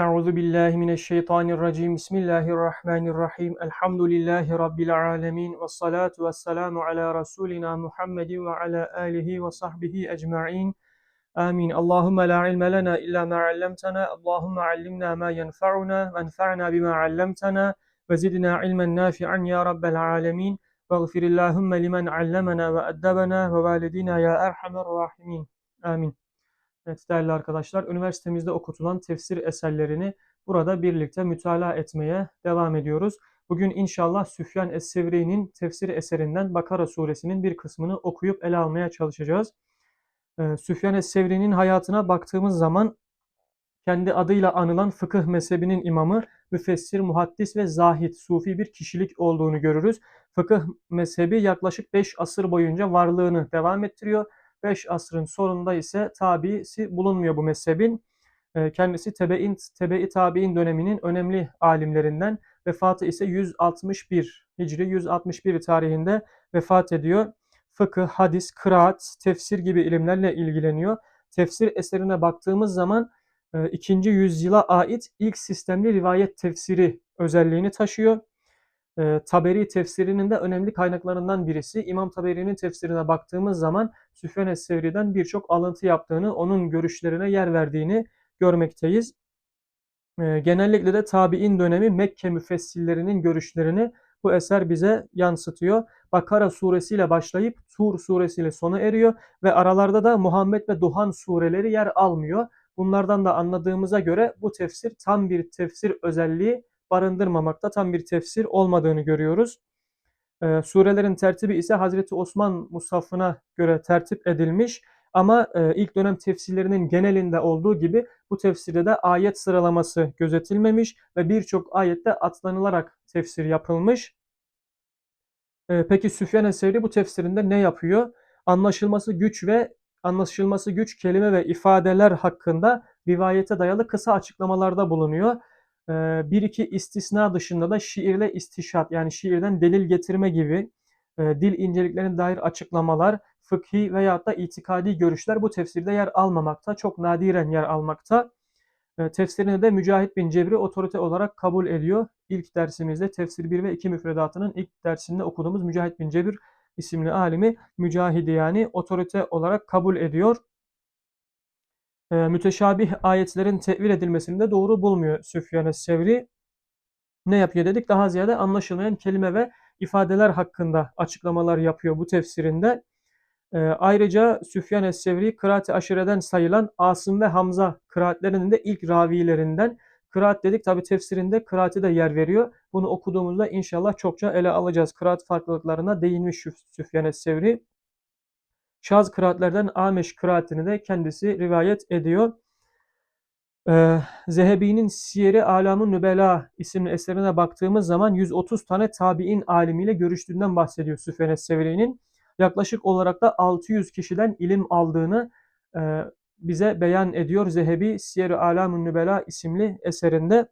Euzu billahi mineşşeytanirracim. Bismillahirrahmanirrahim. Elhamdülillahi rabbil alamin ve salatu vesselamu ala rasulina Muhammedin ve ala alihi ve sahbihi ecmaîn. Amin. Allahumme la ilme lena illa ma 'allamtana. Allahumme allimna ma yenfa'una ve enfa'na bima 'allamtana ve zidna ilmen nafi'an ya rabbel alamin. Veğfir limen 'allamana ve eddebena ve validina ya erhamer rahimin. Amin. Evet değerli arkadaşlar, üniversitemizde okutulan tefsir eserlerini burada birlikte mütalaa etmeye devam ediyoruz. Bugün inşallah Süfyan Es-Sevri'nin tefsir eserinden Bakara suresinin bir kısmını okuyup ele almaya çalışacağız. Ee, Süfyan Es-Sevri'nin hayatına baktığımız zaman kendi adıyla anılan fıkıh mezhebinin imamı, müfessir, muhaddis ve zahid, sufi bir kişilik olduğunu görürüz. Fıkıh mezhebi yaklaşık 5 asır boyunca varlığını devam ettiriyor 5 asrın sonunda ise tabisi bulunmuyor bu mezhebin. Ee, kendisi tebe'in, tebe-i tabi'in döneminin önemli alimlerinden. Vefatı ise 161, Hicri 161 tarihinde vefat ediyor. Fıkıh, hadis, kıraat, tefsir gibi ilimlerle ilgileniyor. Tefsir eserine baktığımız zaman 2. E, yüzyıla ait ilk sistemli rivayet tefsiri özelliğini taşıyor e, Taberi tefsirinin de önemli kaynaklarından birisi. İmam Taberi'nin tefsirine baktığımız zaman Süfyan Es-Sevri'den birçok alıntı yaptığını, onun görüşlerine yer verdiğini görmekteyiz. E, genellikle de tabi'in dönemi Mekke müfessillerinin görüşlerini bu eser bize yansıtıyor. Bakara suresiyle başlayıp Tur suresiyle sona eriyor ve aralarda da Muhammed ve Duhan sureleri yer almıyor. Bunlardan da anladığımıza göre bu tefsir tam bir tefsir özelliği barındırmamakta tam bir tefsir olmadığını görüyoruz. E, surelerin tertibi ise Hazreti Osman Musaf'ına göre tertip edilmiş ama e, ilk dönem tefsirlerinin genelinde olduğu gibi bu tefsirde de ayet sıralaması gözetilmemiş ve birçok ayette atlanılarak tefsir yapılmış. E, peki Süfyan Eseri bu tefsirinde ne yapıyor? Anlaşılması güç ve anlaşılması güç kelime ve ifadeler hakkında rivayete dayalı kısa açıklamalarda bulunuyor. Ee, bir iki istisna dışında da şiirle istişat yani şiirden delil getirme gibi e, dil inceliklerine dair açıklamalar, fıkhi veya da itikadi görüşler bu tefsirde yer almamakta. Çok nadiren yer almakta. E, tefsirini de Mücahit bin Cebri otorite olarak kabul ediyor. İlk dersimizde tefsir 1 ve 2 müfredatının ilk dersinde okuduğumuz Mücahit bin Cebir isimli alimi Mücahidi yani otorite olarak kabul ediyor e, müteşabih ayetlerin tevil edilmesini de doğru bulmuyor Süfyan Sevri. Ne yapıyor dedik? Daha ziyade anlaşılmayan kelime ve ifadeler hakkında açıklamalar yapıyor bu tefsirinde. E, ayrıca Süfyan Es-Sevri kıraat-ı aşireden sayılan Asım ve Hamza kıraatlerinin de ilk ravilerinden. Kıraat dedik tabi tefsirinde kıraati de yer veriyor. Bunu okuduğumuzda inşallah çokça ele alacağız. Kıraat farklılıklarına değinmiş Süfyan Es-Sevri. Şaz kıraatlerden Ameş kıraatini de kendisi rivayet ediyor. Ee, Zehebi'nin Siyeri Alamun Nübela isimli eserine baktığımız zaman 130 tane tabi'in alimiyle görüştüğünden bahsediyor Süfyan Sevri'nin. Yaklaşık olarak da 600 kişiden ilim aldığını e, bize beyan ediyor Zehebi Siyer-i Alamun Nübela isimli eserinde.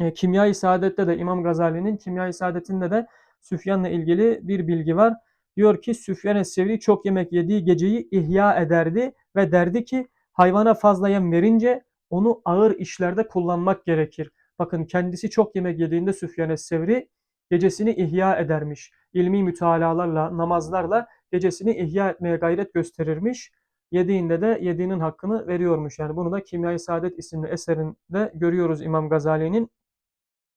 E, Kimya-i Saadet'te de İmam Gazali'nin Kimya-i Saadet'inde de Süfyan'la ilgili bir bilgi var. Diyor ki Süfyan Es-Sevri çok yemek yediği geceyi ihya ederdi ve derdi ki hayvana fazla yem verince onu ağır işlerde kullanmak gerekir. Bakın kendisi çok yemek yediğinde Süfyan Es-Sevri gecesini ihya edermiş. İlmi mütalalarla, namazlarla gecesini ihya etmeye gayret gösterirmiş. Yediğinde de yediğinin hakkını veriyormuş. Yani bunu da Kimya-i Saadet isimli eserinde görüyoruz İmam Gazali'nin.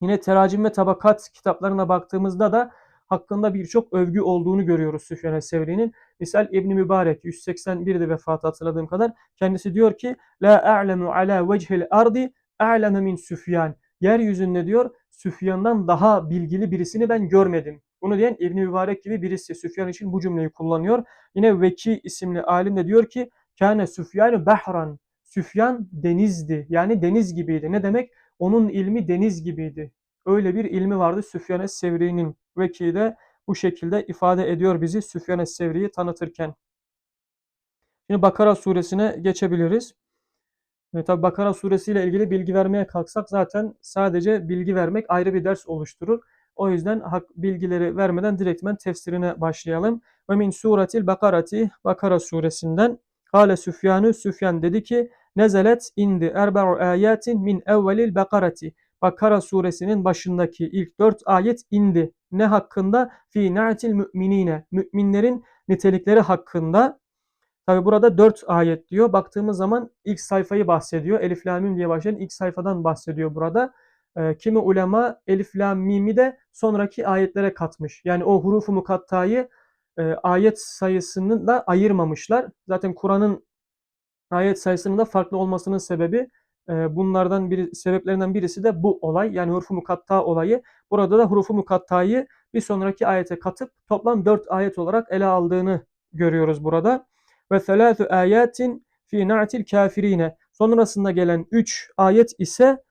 Yine Teracim ve Tabakat kitaplarına baktığımızda da hakkında birçok övgü olduğunu görüyoruz Süfyan Sevri'nin. Misal İbn Mübarek 181'de vefatı hatırladığım kadar kendisi diyor ki la a'lemu ala vechil ardi a'leme min Süfyan. Yeryüzünde diyor Süfyan'dan daha bilgili birisini ben görmedim. Bunu diyen İbn Mübarek gibi birisi Süfyan için bu cümleyi kullanıyor. Yine Veki isimli alim de diyor ki kâne Süfyan behran. Süfyan denizdi. Yani deniz gibiydi. Ne demek? Onun ilmi deniz gibiydi. Öyle bir ilmi vardı Süfyan Es-Sevri'nin. Veki de bu şekilde ifade ediyor bizi Süfyan Es-Sevri'yi tanıtırken. Şimdi Bakara suresine geçebiliriz. E, tabi Bakara suresiyle ilgili bilgi vermeye kalksak zaten sadece bilgi vermek ayrı bir ders oluşturur. O yüzden hak bilgileri vermeden direktmen tefsirine başlayalım. Ve min suretil Bakarati Bakara suresinden Kale Süfyanı Süfyan dedi ki nezelet indi erba'u ayatin min evvelil bekareti. Bakara suresinin başındaki ilk dört ayet indi. Ne hakkında? Fi na'til müminine. Müminlerin nitelikleri hakkında. Tabi burada dört ayet diyor. Baktığımız zaman ilk sayfayı bahsediyor. Elif Lam Mim diye başlayan ilk sayfadan bahsediyor burada. E, kimi ulema Elif Lam Mim'i de sonraki ayetlere katmış. Yani o hurufu mukattayı e, ayet sayısını da ayırmamışlar. Zaten Kur'an'ın ayet sayısının da farklı olmasının sebebi bunlardan biri sebeplerinden birisi de bu olay. Yani hurufu mukatta olayı. Burada da hurufu mukattayı bir sonraki ayete katıp toplam dört ayet olarak ele aldığını görüyoruz burada. Ve selâthu ayatin fi na'til kafirine. Sonrasında gelen üç ayet ise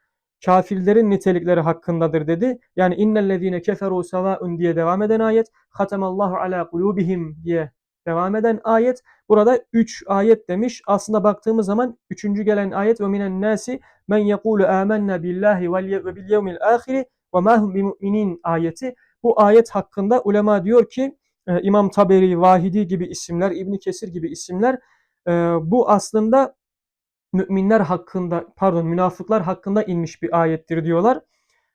kafirlerin nitelikleri hakkındadır dedi. Yani innellezine keferu sevaun diye devam eden ayet, hatemallahu ala kulubihim diye devam eden ayet. Burada 3 ayet demiş. Aslında baktığımız zaman 3. gelen ayet ve minen nasi men yekulu amennâ billahi ve bil yevmil ahiri ve ma hum bimü'minin ayeti. Bu ayet hakkında ulema diyor ki e, İmam Taberi, Vahidi gibi isimler, İbni Kesir gibi isimler e, bu aslında müminler hakkında pardon münafıklar hakkında inmiş bir ayettir diyorlar.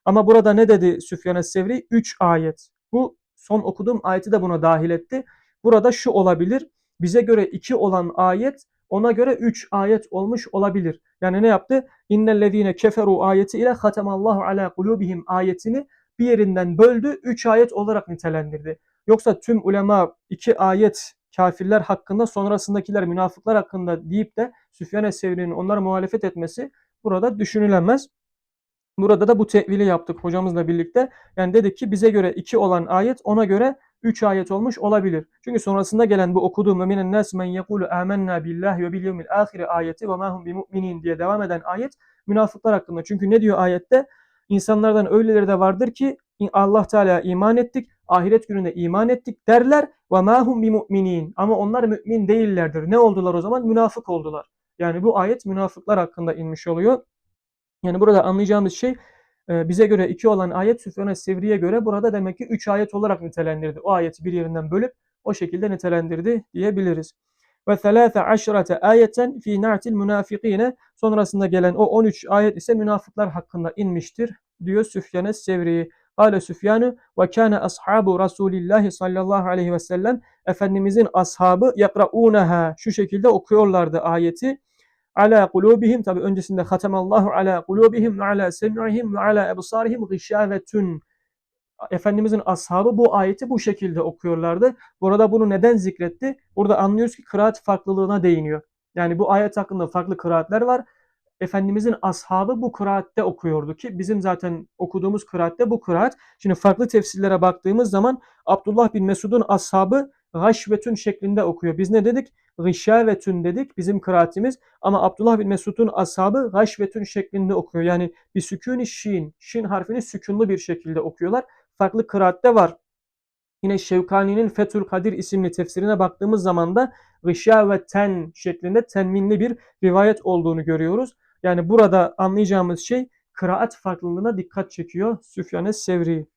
Ama burada ne dedi Süfyan Es-Sevri? 3 ayet. Bu son okuduğum ayeti de buna dahil etti. Burada şu olabilir. Bize göre 2 olan ayet ona göre 3 ayet olmuş olabilir. Yani ne yaptı? İnnellezine keferu ayeti ile hatemallahu ala kulubihim ayetini bir yerinden böldü. 3 ayet olarak nitelendirdi. Yoksa tüm ulema 2 ayet kafirler hakkında sonrasındakiler münafıklar hakkında deyip de Süfyan Es-Sevri'nin onlara muhalefet etmesi burada düşünülemez. Burada da bu tevili yaptık hocamızla birlikte. Yani dedik ki bize göre iki olan ayet ona göre üç ayet olmuş olabilir. Çünkü sonrasında gelen bu okuduğum ve minen nas men yekulu amennâ billahi ve bil yevmil ahire ayeti ve ma hum bimü'minin diye devam eden ayet münafıklar hakkında. Çünkü ne diyor ayette? İnsanlardan öyleleri de vardır ki Allah Teala iman ettik, ahiret gününe iman ettik derler ve ma hum bimü'minin. Ama onlar mümin değillerdir. Ne oldular o zaman? Münafık oldular. Yani bu ayet münafıklar hakkında inmiş oluyor. Yani burada anlayacağımız şey bize göre iki olan ayet Süfyan Sevri'ye göre burada demek ki üç ayet olarak nitelendirdi. O ayeti bir yerinden bölüp o şekilde nitelendirdi diyebiliriz. Ve selâfe aşrate ayeten fî na'til münafikîne sonrasında gelen o 13 ayet ise münafıklar hakkında inmiştir diyor Süfyan Sevri. Kale Süfyan'ı ve kâne ashabu Resulillahi sallallahu aleyhi ve sellem Efendimizin ashabı yakra'ûneha şu şekilde okuyorlardı ayeti ala kulubihim tabi öncesinde hatemallahu ala kulubihim ve ala sem'ihim ve ala ebsarihim gışavetun. Efendimizin ashabı bu ayeti bu şekilde okuyorlardı. Burada bunu neden zikretti? Burada anlıyoruz ki kıraat farklılığına değiniyor. Yani bu ayet hakkında farklı kıraatler var. Efendimizin ashabı bu kıraatte okuyordu ki bizim zaten okuduğumuz kıraatte bu kıraat. Şimdi farklı tefsirlere baktığımız zaman Abdullah bin Mesud'un ashabı gaşvetün şeklinde okuyor. Biz ne dedik? Gışavetün dedik bizim kıraatimiz ama Abdullah bin Mesud'un ashabı gaşvetün şeklinde okuyor. Yani bir sükûni şin, şin harfini sükunlu bir şekilde okuyorlar. Farklı kıraatte var. Yine Şevkani'nin Fethül Kadir isimli tefsirine baktığımız zaman da gışaveten şeklinde tenminli bir rivayet olduğunu görüyoruz. Yani burada anlayacağımız şey kıraat farklılığına dikkat çekiyor Süfyan Sevri.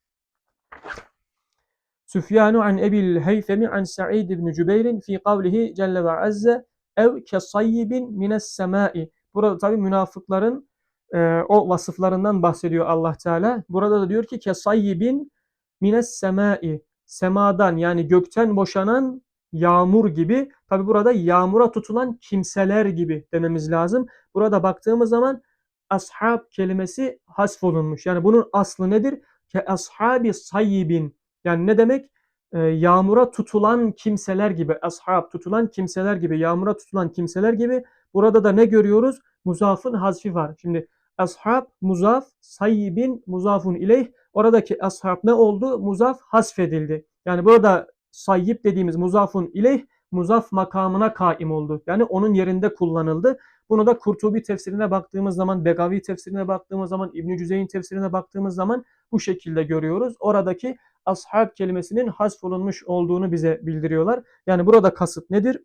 Süfyanu an Ebil Heythemi an Sa'id ibn Cübeyr'in fi kavlihi Celle ve Azze ev kesayyibin mines semai. Burada tabi münafıkların e, o vasıflarından bahsediyor Allah Teala. Burada da diyor ki kesayyibin mines semai. Semadan yani gökten boşanan yağmur gibi. Tabi burada yağmura tutulan kimseler gibi dememiz lazım. Burada baktığımız zaman ashab kelimesi hasfolunmuş. Yani bunun aslı nedir? Ke ashabi sayyibin. Yani ne demek? Ee, yağmura tutulan kimseler gibi, ashab tutulan kimseler gibi, yağmura tutulan kimseler gibi. Burada da ne görüyoruz? Muzafın hazfi var. Şimdi ashab, muzaf, sayyibin, muzafun ileyh. Oradaki ashab ne oldu? Muzaf hasfedildi. Yani burada sayyip dediğimiz muzafun ileyh muzaf makamına kaim oldu. Yani onun yerinde kullanıldı. Bunu da Kurtubi tefsirine baktığımız zaman, Begavi tefsirine baktığımız zaman, İbn Cüzeyn tefsirine baktığımız zaman bu şekilde görüyoruz. Oradaki ashab kelimesinin hasfolunmuş olduğunu bize bildiriyorlar. Yani burada kasıt nedir?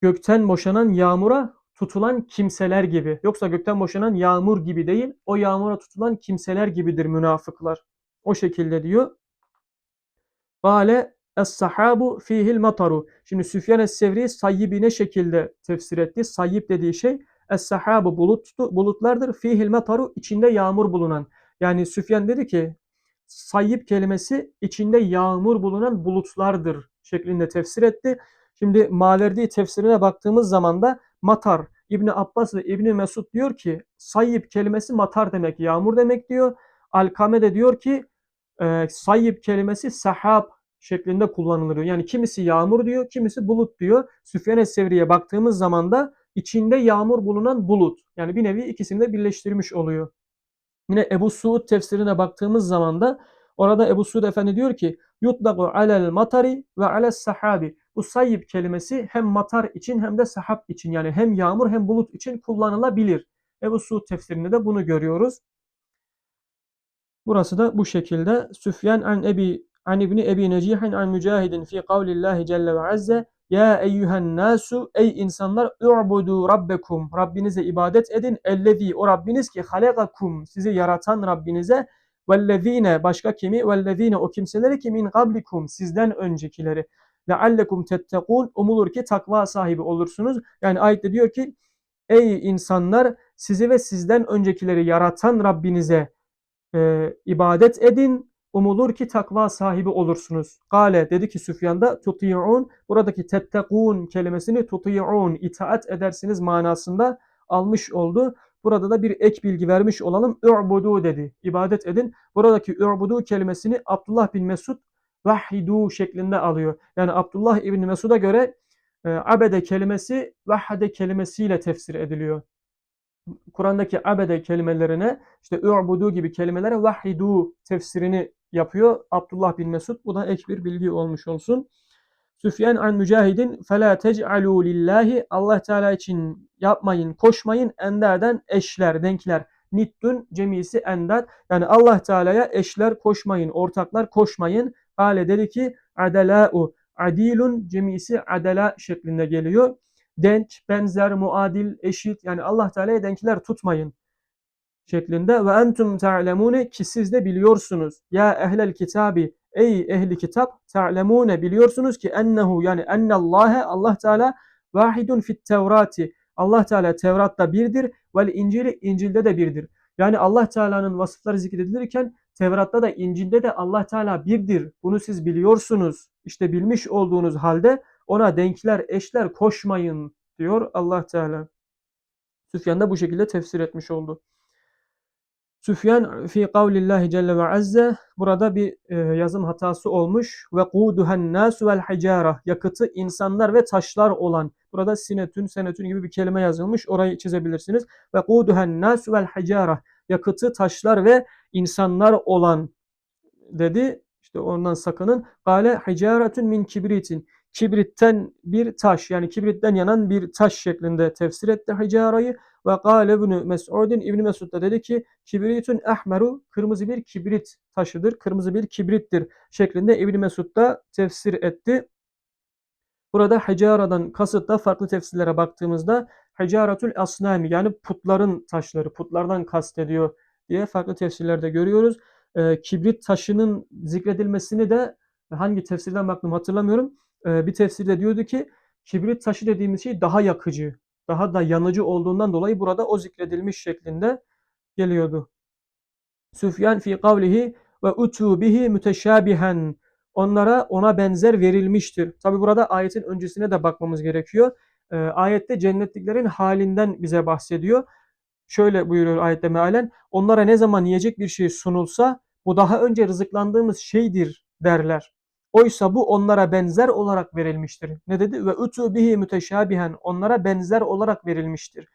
Gökten boşanan yağmura tutulan kimseler gibi. Yoksa gökten boşanan yağmur gibi değil, o yağmura tutulan kimseler gibidir münafıklar. O şekilde diyor. Vale Es-sahabu fihil mataru. Şimdi Süfyan es-Sevri sayyibi ne şekilde tefsir etti? Sayyib dediği şey es-sahabu buluttu, bulutlardır. Fihil mataru içinde yağmur bulunan. Yani Süfyan dedi ki sayyip kelimesi içinde yağmur bulunan bulutlardır şeklinde tefsir etti. Şimdi Maverdi tefsirine baktığımız zaman da matar İbni Abbas ve İbni Mesud diyor ki sayyip kelimesi matar demek, yağmur demek diyor. Alkame de diyor ki e, sayyip kelimesi sahab şeklinde kullanılır. Yani kimisi yağmur diyor, kimisi bulut diyor. Süfyan Es-Sevri'ye baktığımız zaman da içinde yağmur bulunan bulut. Yani bir nevi ikisini de birleştirmiş oluyor. Yine Ebu Suud tefsirine baktığımız zaman da orada Ebu Suud Efendi diyor ki yutlaku alel matari ve ales sahabi. Bu sayyip kelimesi hem matar için hem de sahab için yani hem yağmur hem bulut için kullanılabilir. Ebu Suud tefsirinde de bunu görüyoruz. Burası da bu şekilde. Süfyan an Ebi an İbni Ebi Necihin an Mücahidin fi kavlillahi celle ve azze ya eyyühen nasu ey insanlar u'budu rabbekum Rabbinize ibadet edin. Ellezî o Rabbiniz ki halagakum sizi yaratan Rabbinize vellezîne başka kimi? Vellezîne o kimseleri ki min gablikum sizden öncekileri. Leallekum tettekûn umulur ki takva sahibi olursunuz. Yani ayette diyor ki ey insanlar sizi ve sizden öncekileri yaratan Rabbinize e, ibadet edin umulur ki takva sahibi olursunuz. Gale dedi ki Süfyan'da tuti'un buradaki tettekun kelimesini tuti'un itaat edersiniz manasında almış oldu. Burada da bir ek bilgi vermiş olalım. Ü'budu dedi. İbadet edin. Buradaki ü'budu kelimesini Abdullah bin Mesud vahidu şeklinde alıyor. Yani Abdullah İbni Mesud'a göre e, abede kelimesi vahade kelimesiyle tefsir ediliyor. Kur'an'daki abede kelimelerine işte ü'budu gibi kelimelere vahidu tefsirini yapıyor Abdullah bin Mesud. Bu da ek bir bilgi olmuş olsun. Süfyan an Mücahidin fela tec'alu lillahi Allah Teala için yapmayın, koşmayın enderden eşler, denkler. Nittun cemisi endad. Yani Allah Teala'ya eşler koşmayın, ortaklar koşmayın. Ale dedi ki adelâ'u. Adilun cemisi adela şeklinde geliyor. Denk, benzer, muadil, eşit. Yani Allah Teala'ya denkler tutmayın şeklinde ve entum ta'lemune ki siz de biliyorsunuz. Ya ehlel kitabi ey ehli kitap ta'lemune biliyorsunuz ki ennehu yani ennallâhe Allah Teala vahidun fit tevrati. Allah Teala Tevrat'ta birdir ve İncil'i İncil'de de birdir. Yani Allah Teala'nın vasıfları zikredilirken Tevrat'ta da İncil'de de Allah Teala birdir. Bunu siz biliyorsunuz. İşte bilmiş olduğunuz halde ona denkler, eşler koşmayın diyor Allah Teala. Süfyan da bu şekilde tefsir etmiş oldu. Süfyan fi kavlillahi celle ve azze burada bir e, yazım hatası olmuş. Ve kuduhen nasu vel hicara yakıtı insanlar ve taşlar olan. Burada sinetün, senetün gibi bir kelime yazılmış. Orayı çizebilirsiniz. Ve kuduhen nasu vel hicara yakıtı taşlar ve insanlar olan dedi. İşte ondan sakının. Gale hicaretun min kibritin. Kibritten bir taş yani kibritten yanan bir taş şeklinde tefsir etti hicarayı. Ve gâle ibn Mes'udin İbn Mesud da dedi ki kibritun ahmeru kırmızı bir kibrit taşıdır. Kırmızı bir kibrittir şeklinde İbn Mesud da tefsir etti. Burada hicaradan kasıt da farklı tefsirlere baktığımızda hicaratul asnami yani putların taşları, putlardan kastediyor diye farklı tefsirlerde görüyoruz. Ee, kibrit taşının zikredilmesini de hangi tefsirden baktım hatırlamıyorum. Ee, bir tefsirde diyordu ki kibrit taşı dediğimiz şey daha yakıcı, daha da yanıcı olduğundan dolayı burada o zikredilmiş şeklinde geliyordu. Süfyan fi kavlihi ve utu bihi müteşabihen. Onlara ona benzer verilmiştir. Tabi burada ayetin öncesine de bakmamız gerekiyor. E, ayette cennetliklerin halinden bize bahsediyor. Şöyle buyuruyor ayette mealen. Onlara ne zaman yiyecek bir şey sunulsa bu daha önce rızıklandığımız şeydir derler. Oysa bu onlara benzer olarak verilmiştir. Ne dedi? Ve utu bihi müteşabihen onlara benzer olarak verilmiştir.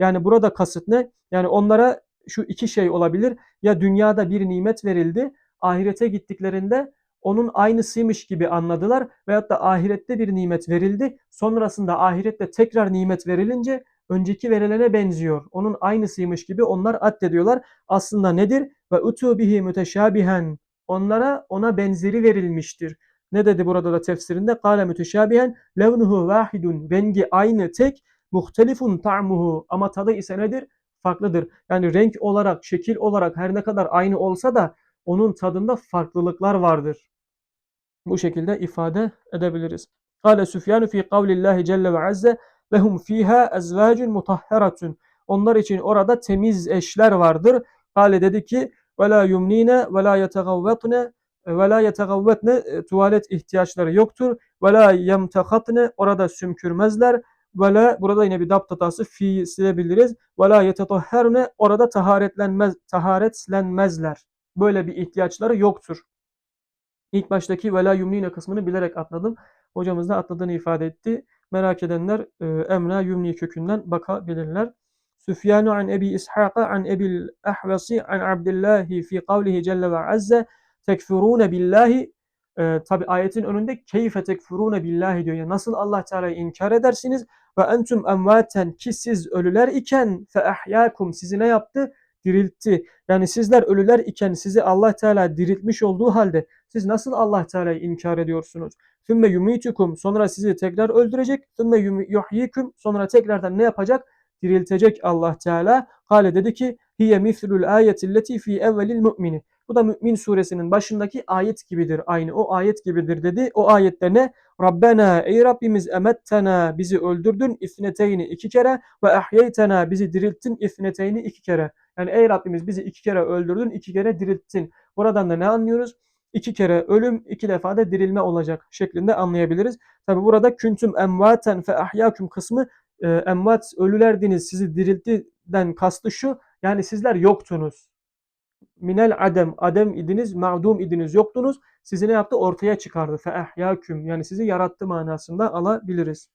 Yani burada kasıt ne? Yani onlara şu iki şey olabilir. Ya dünyada bir nimet verildi, ahirete gittiklerinde onun aynısıymış gibi anladılar veyahut da ahirette bir nimet verildi. Sonrasında ahirette tekrar nimet verilince önceki verilene benziyor. Onun aynısıymış gibi onlar addediyorlar. Aslında nedir? Ve utu bihi müteşabihen onlara ona benzeri verilmiştir. Ne dedi burada da tefsirinde? Kale müteşabihen levnuhu vahidun. Rengi aynı tek. Muhtelifun ta'muhu. Ama tadı ise nedir? Farklıdır. Yani renk olarak, şekil olarak her ne kadar aynı olsa da onun tadında farklılıklar vardır. Bu şekilde ifade edebiliriz. Kale Süfyan fi kavlillahi celle ve azze lehum fiha ezvacun mutahharatun. Onlar için orada temiz eşler vardır. Kale dedi ki ve la yumnine ve la yetegavvetne ve la yetegavvetne e, tuvalet ihtiyaçları yoktur. Ve la yemtehatne orada sümkürmezler. Ve la burada yine bir dapt hatası fi silebiliriz. Ve la yetetahherne orada taharetlenmez taharetlenmezler. Böyle bir ihtiyaçları yoktur. İlk baştaki vela yumnine kısmını bilerek atladım. Hocamız da atladığını ifade etti. Merak edenler e, emra yumni kökünden bakabilirler. Süfyanu an Ebi İshak'a an Ebil Ahvasi an Abdillahi fi kavlihi celle ve azze tekfurune billahi e, tabi ayetin önünde keyfe tekfurune billahi diyor. Yani nasıl Allah Teala'yı inkar edersiniz ve entum emvaten ki siz ölüler iken fe ahyakum sizi ne yaptı? Diriltti. Yani sizler ölüler iken sizi Allah Teala diriltmiş olduğu halde siz nasıl Allah Teala'yı inkar ediyorsunuz? Sümme yumitukum sonra sizi tekrar öldürecek. Sümme yuhyikum sonra tekrardan ne yapacak? Diriltecek Allah Teala. Kale dedi ki hiye mislul ayetilleti fi evvelil mu'mini. Bu da Mü'min suresinin başındaki ayet gibidir. Aynı o ayet gibidir dedi. O ayette ne? Rabbena ey Rabbimiz emettena bizi öldürdün ifneteyni iki kere ve ahyeytena bizi dirilttin ifneteyni iki kere. Yani ey Rabbimiz bizi iki kere öldürdün iki kere dirilttin. Buradan da ne anlıyoruz? İki kere ölüm, iki defa da dirilme olacak şeklinde anlayabiliriz. Tabi burada küntüm emvaten fe ahyaküm kısmı e, emvat ölülerdiniz sizi dirilttiden kastı şu. Yani sizler yoktunuz minel adem, adem idiniz, ma'dum idiniz, yoktunuz. Sizi ne yaptı? Ortaya çıkardı. Fe ehyâküm. Yani sizi yarattı manasında alabiliriz.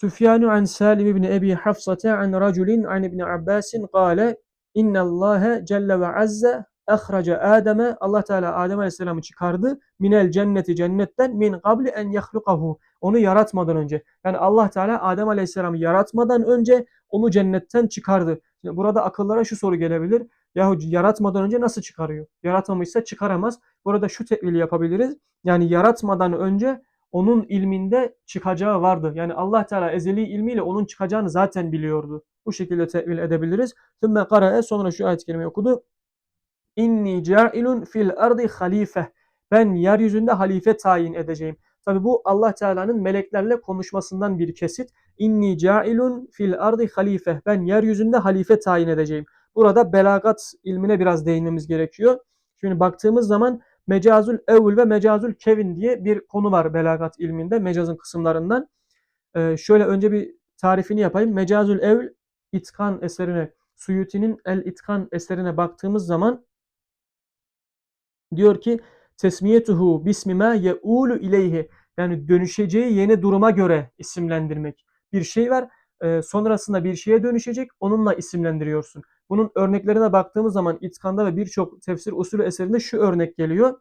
Süfyanu an Salim ibn Ebi Hafsate an raculin an ibn Abbasin kâle innallâhe celle ve azze ehrace Adem'e Allah Teala Adem Aleyhisselam'ı çıkardı minel cenneti cennetten min qabli en yahlukahu onu yaratmadan önce yani Allah Teala Adem Aleyhisselam'ı yaratmadan önce onu cennetten çıkardı. Şimdi burada akıllara şu soru gelebilir. Yahu yaratmadan önce nasıl çıkarıyor? Yaratmamışsa çıkaramaz. Burada şu tevili yapabiliriz. Yani yaratmadan önce onun ilminde çıkacağı vardı. Yani Allah Teala ezeli ilmiyle onun çıkacağını zaten biliyordu. Bu şekilde tevil edebiliriz. Sümme kara'e sonra şu ayet kelimeyi okudu. İnni ca'ilun fil ardi halife. Ben yeryüzünde halife tayin edeceğim. Tabi bu Allah Teala'nın meleklerle konuşmasından bir kesit. İnni cailun fil ardi halife. Ben yeryüzünde halife tayin edeceğim. Burada belagat ilmine biraz değinmemiz gerekiyor. Şimdi baktığımız zaman mecazul evul ve mecazul kevin diye bir konu var belagat ilminde mecazın kısımlarından. Ee, şöyle önce bir tarifini yapayım. Mecazul evl itkan eserine, Suyuti'nin El İtkan eserine baktığımız zaman diyor ki tesmiyetuhu bismima yeulu ileyhi yani dönüşeceği yeni duruma göre isimlendirmek. Bir şey var e, sonrasında bir şeye dönüşecek onunla isimlendiriyorsun. Bunun örneklerine baktığımız zaman İtkanda ve birçok tefsir usulü eserinde şu örnek geliyor.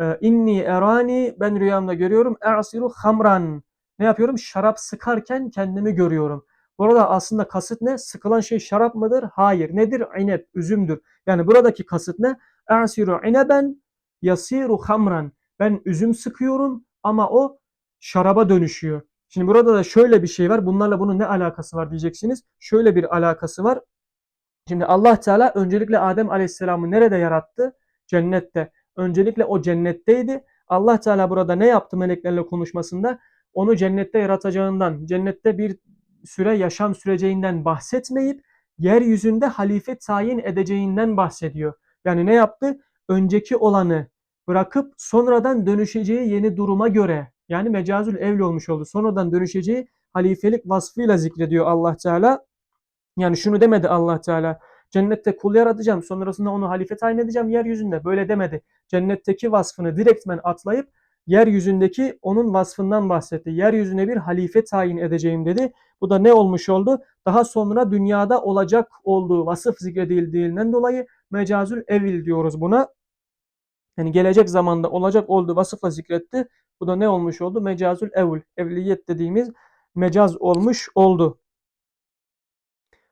E, inni erani ben rüyamda görüyorum. E'asiru hamran. Ne yapıyorum? Şarap sıkarken kendimi görüyorum. Burada aslında kasıt ne? Sıkılan şey şarap mıdır? Hayır. Nedir? İnep, üzümdür. Yani buradaki kasıt ne? E'asiru ineben yasiru hamran. Ben üzüm sıkıyorum ama o şaraba dönüşüyor. Şimdi burada da şöyle bir şey var. Bunlarla bunun ne alakası var diyeceksiniz. Şöyle bir alakası var. Şimdi Allah Teala öncelikle Adem Aleyhisselam'ı nerede yarattı? Cennette. Öncelikle o cennetteydi. Allah Teala burada ne yaptı meleklerle konuşmasında? Onu cennette yaratacağından, cennette bir süre yaşam süreceğinden bahsetmeyip yeryüzünde halife tayin edeceğinden bahsediyor. Yani ne yaptı? Önceki olanı bırakıp sonradan dönüşeceği yeni duruma göre yani mecazül evli olmuş oldu. Sonradan dönüşeceği halifelik vasfıyla zikrediyor Allah Teala. Yani şunu demedi Allah Teala. Cennette kul yaratacağım. Sonrasında onu halife tayin edeceğim yeryüzünde. Böyle demedi. Cennetteki vasfını direktmen atlayıp yeryüzündeki onun vasfından bahsetti. Yeryüzüne bir halife tayin edeceğim dedi. Bu da ne olmuş oldu? Daha sonra dünyada olacak olduğu vasıf zikredildiğinden dolayı mecazül evil diyoruz buna. Yani gelecek zamanda olacak olduğu vasıfla zikretti. Bu da ne olmuş oldu? Mecazül evl. Evliyet dediğimiz mecaz olmuş oldu.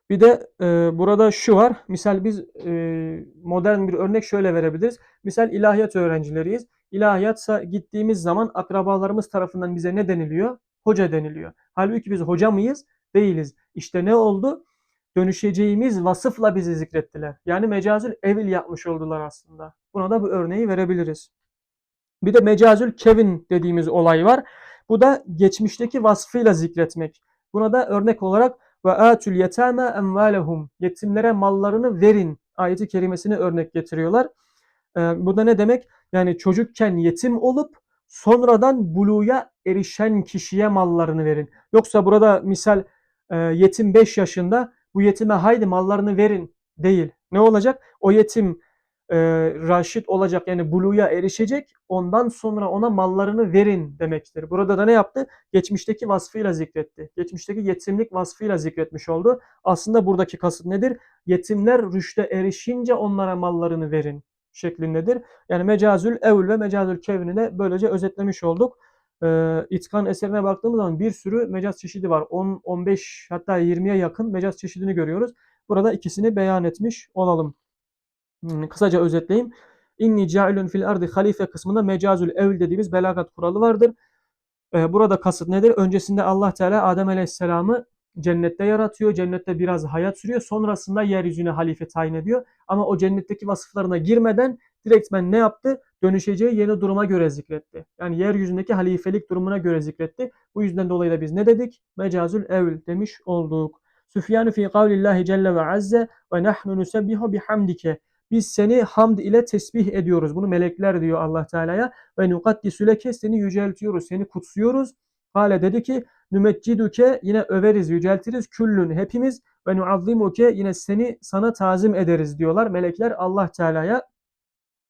Bir de e, burada şu var. Misal biz e, modern bir örnek şöyle verebiliriz. Misal ilahiyat öğrencileriyiz. İlahiyatsa gittiğimiz zaman akrabalarımız tarafından bize ne deniliyor? Hoca deniliyor. Halbuki biz hoca mıyız? Değiliz. İşte ne oldu? Dönüşeceğimiz vasıfla bizi zikrettiler. Yani mecazül evil yapmış oldular aslında. Buna da bu örneği verebiliriz. Bir de mecazül kevin dediğimiz olay var. Bu da geçmişteki vasfıyla zikretmek. Buna da örnek olarak ve atül yetame emvalehum yetimlere mallarını verin ayeti kerimesini örnek getiriyorlar. Ee, bu da ne demek? Yani çocukken yetim olup sonradan buluya erişen kişiye mallarını verin. Yoksa burada misal e, yetim 5 yaşında bu yetime haydi mallarını verin değil. Ne olacak? O yetim e, raşit olacak yani buluya erişecek ondan sonra ona mallarını verin demektir. Burada da ne yaptı? Geçmişteki vasfıyla zikretti. Geçmişteki yetimlik vasfıyla zikretmiş oldu. Aslında buradaki kasıt nedir? Yetimler rüşte erişince onlara mallarını verin şeklindedir. Yani mecazül evl ve mecazül kevni de böylece özetlemiş olduk. Ee, İtkan eserine baktığımız zaman bir sürü mecaz çeşidi var. 10, 15 hatta 20'ye yakın mecaz çeşidini görüyoruz. Burada ikisini beyan etmiş olalım. Hmm, kısaca özetleyeyim. İnni cailun fil ardi halife kısmında mecazül evl dediğimiz belagat kuralı vardır. Ee, burada kasıt nedir? Öncesinde Allah Teala Adem Aleyhisselam'ı cennette yaratıyor. Cennette biraz hayat sürüyor. Sonrasında yeryüzüne halife tayin ediyor. Ama o cennetteki vasıflarına girmeden direktmen ne yaptı? Dönüşeceği yeni duruma göre zikretti. Yani yeryüzündeki halifelik durumuna göre zikretti. Bu yüzden dolayı da biz ne dedik? Mecazül evl demiş olduk. Süfyan fi kavlillahi celle ve azze ve nahnu nusebbihu bihamdike. Biz seni hamd ile tesbih ediyoruz. Bunu melekler diyor Allah Teala'ya. Ve nukaddisu leke seni yüceltiyoruz, seni kutsuyoruz. Hale dedi ki nümecciduke yine överiz, yüceltiriz. Küllün hepimiz ve nuazzimuke yine seni sana tazim ederiz diyorlar. Melekler Allah Teala'ya.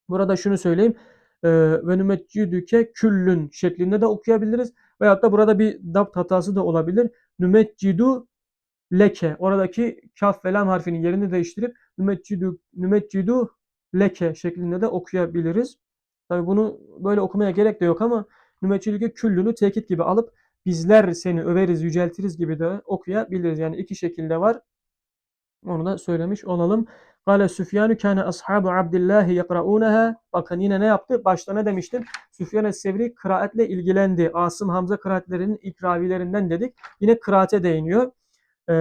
Burada şunu söyleyeyim. Ee, ve nümecciduke küllün şeklinde de okuyabiliriz. Veyahut da burada bir dapt hatası da olabilir. Nümeccidu leke. Oradaki kaf ve lam harfinin yerini değiştirip nümeccidu, nümeccidu leke şeklinde de okuyabiliriz. Tabi bunu böyle okumaya gerek de yok ama nümetçülüğü küllünü tekit gibi alıp bizler seni överiz, yüceltiriz gibi de okuyabiliriz. Yani iki şekilde var. Onu da söylemiş olalım. Kale Süfyanu kâne ashabu Abdillahi yakraunaha. Bakın yine ne yaptı? Başta ne demiştim? Süfyan es-Sevri kıraatle ilgilendi. Asım Hamza kıraatlerinin ikravilerinden dedik. Yine kıraate değiniyor. Ee,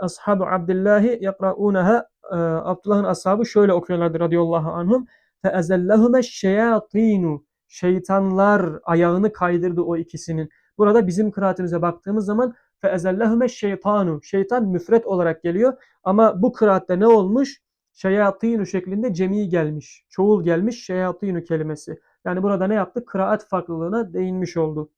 ashabu Abdillahi yakraunaha. Ee, Abdullah'ın ashabı şöyle okuyorlardı radıyallahu anhum. Feezellehume şeyatinu. Şeytanlar ayağını kaydırdı o ikisinin. Burada bizim kıraatimize baktığımız zaman feezellehume şeytanu. Şeytan müfret olarak geliyor. Ama bu kıraatte ne olmuş? Şeyatinu şeklinde cemi gelmiş. Çoğul gelmiş şeyatinu kelimesi. Yani burada ne yaptı? Kıraat farklılığına değinmiş oldu.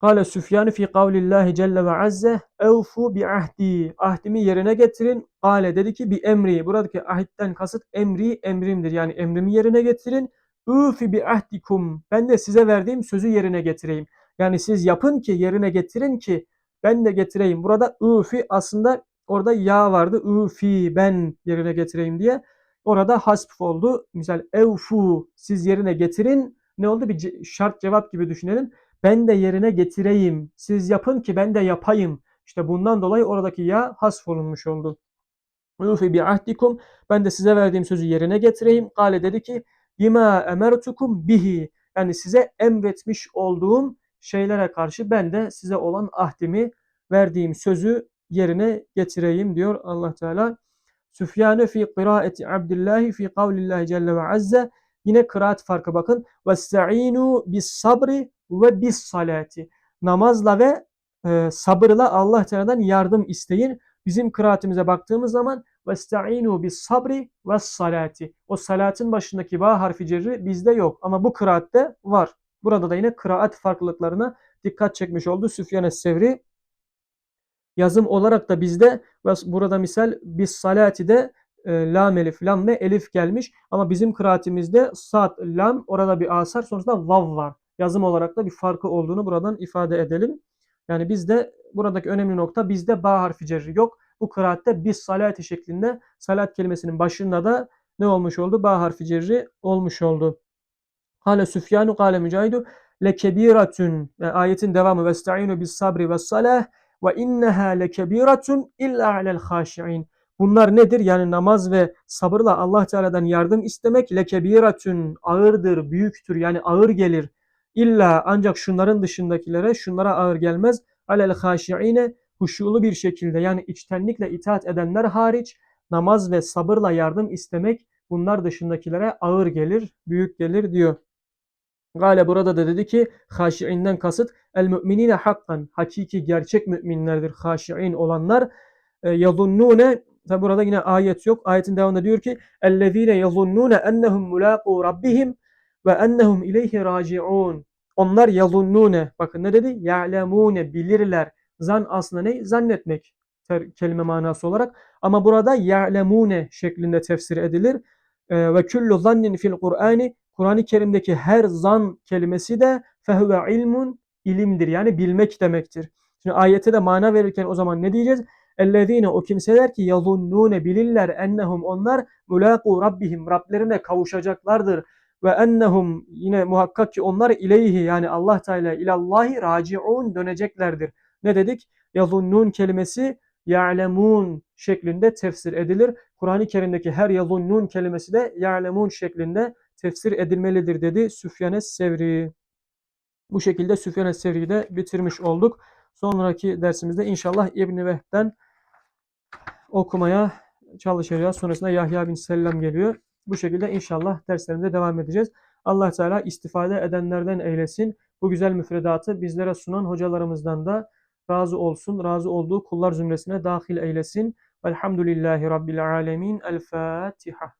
Kale Süfyan fi kavlillahi celle ve azze evfu bi ahdi. Ahdimi yerine getirin. Kale dedi ki bir emri. Buradaki ahitten kasıt emri emrimdir. Yani emrimi yerine getirin. Üfi bi ahdikum. Ben de size verdiğim sözü yerine getireyim. Yani siz yapın ki yerine getirin ki ben de getireyim. Burada üfi aslında orada ya vardı. Üfi ben yerine getireyim diye. Orada hasf oldu. Misal evfu siz yerine getirin. Ne oldu? Bir şart cevap gibi düşünelim ben de yerine getireyim. Siz yapın ki ben de yapayım. İşte bundan dolayı oradaki ya hasf olunmuş oldu. Ufi bi ahdikum. Ben de size verdiğim sözü yerine getireyim. Kale dedi ki bima emertukum bihi. Yani size emretmiş olduğum şeylere karşı ben de size olan ahdimi verdiğim sözü yerine getireyim diyor Allah Teala. Süfyane fi kıraati Abdullah fi kavlillahi celle ve azze. Yine kıraat farkı bakın. Vesta'inu bis sabri ve bis salati. Namazla ve e, sabırla Allah Teala'dan yardım isteyin. Bizim kıraatimize baktığımız zaman vestainu bis sabri ve salati. O salatin başındaki va harfi cerri bizde yok ama bu kıraatte var. Burada da yine kıraat farklılıklarına dikkat çekmiş oldu Süfyan es-Sevri. Yazım olarak da bizde burada misal bis salati de e, lam elif, lam ve elif gelmiş. Ama bizim kıraatimizde sat, lam, orada bir asar, sonrasında vav var yazım olarak da bir farkı olduğunu buradan ifade edelim. Yani bizde buradaki önemli nokta bizde ba harfi cerri yok. Bu kıraatte biz salati şeklinde salat kelimesinin başında da ne olmuş oldu? Ba harfi cerri olmuş oldu. Kale Süfyanu kale Mücahidu lekebiratun yani ayetin devamı vestainu bis sabri ve salah ve inneha lekebiratun illa alel haşi'in. Bunlar nedir? Yani namaz ve sabırla Allah Teala'dan yardım istemek lekebiratun ağırdır, büyüktür. Yani ağır gelir. İlla ancak şunların dışındakilere şunlara ağır gelmez. Alel haşi'ine huşulu bir şekilde yani içtenlikle itaat edenler hariç namaz ve sabırla yardım istemek bunlar dışındakilere ağır gelir, büyük gelir diyor. Gale burada da dedi ki haşi'inden kasıt el müminine hakkan hakiki gerçek müminlerdir haşi'in olanlar. E, yazunnune tabi burada yine ayet yok. Ayetin devamında diyor ki ellezine yazunnune ennehum mulaqu rabbihim ve ennehum ileyhi raciun onlar yazunnune bakın ne dedi? Ya'lemune bilirler. Zan aslında ne? Zannetmek kelime manası olarak. Ama burada ya'lemune şeklinde tefsir edilir. E, ve kullu zannin fil Kur'ani Kur'an-ı Kerim'deki her zan kelimesi de fehuve ilmun ilimdir. Yani bilmek demektir. Şimdi ayete de mana verirken o zaman ne diyeceğiz? Ellezine o kimseler ki yazunnune bilirler ennehum onlar mulaqu rabbihim Rablerine kavuşacaklardır ve ennehum yine muhakkak ki onlar ileyhi yani Allah Teala ilallahi raciun döneceklerdir. Ne dedik? Yazunnun kelimesi ya'lemun şeklinde tefsir edilir. Kur'an-ı Kerim'deki her yazunnun kelimesi de ya'lemun şeklinde tefsir edilmelidir dedi Süfyan Es-Sevri. Bu şekilde Süfyan Es-Sevri'yi de bitirmiş olduk. Sonraki dersimizde inşallah İbn-i Vehb'den okumaya çalışacağız. Sonrasında Yahya bin Selam geliyor. Bu şekilde inşallah derslerimize devam edeceğiz. Allah Teala istifade edenlerden eylesin. Bu güzel müfredatı bizlere sunan hocalarımızdan da razı olsun. Razı olduğu kullar zümresine dahil eylesin. Velhamdülillahi Rabbil alemin. El Fatiha.